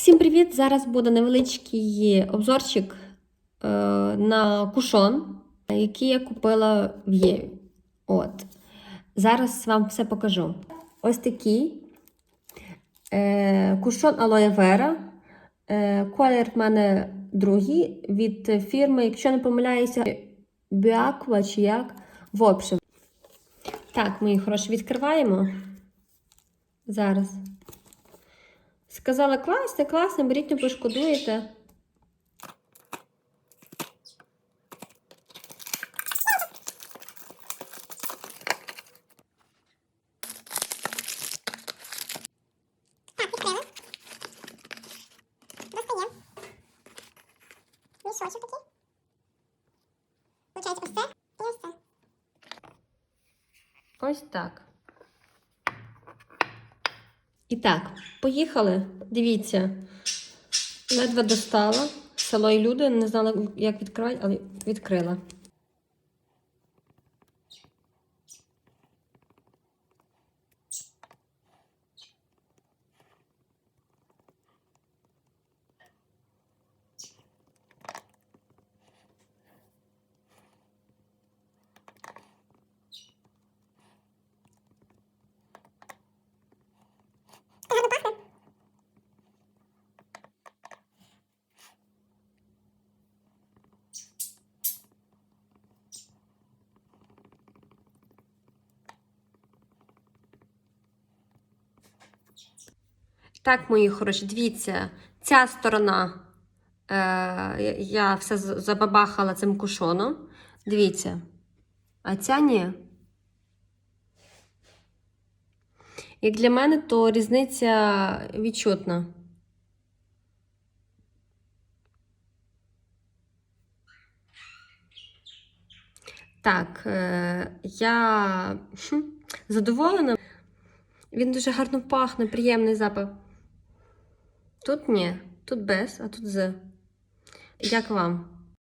Всім привіт! Зараз буде невеличкий обзорчик е, на кушон, який я купила в Єві. От. Зараз вам все покажу. Ось такий е, кушон алоє вера. Колір в мене другий від фірми, якщо не помиляюся, Біаква чи як. В общем. Так, мої хороші, відкриваємо. Зараз. Сказала класне, класне, беріть, не пошкодуєте. Мішочок такий. Получається ось це і ось це. Ось так. І так, поїхали. Дивіться. Ледве достала. Село і люди не знала, як відкривати, але відкрила. Гарно пахне. Так, мої хороші, дивіться, ця сторона е, я- все забабахала цим кушоном. Дивіться. А ця ні. Як для мене, то різниця відчутна. Так, е, я задоволена. Він дуже гарно пахне, приємний запах. Тут ні, тут без, а тут з. Як вам?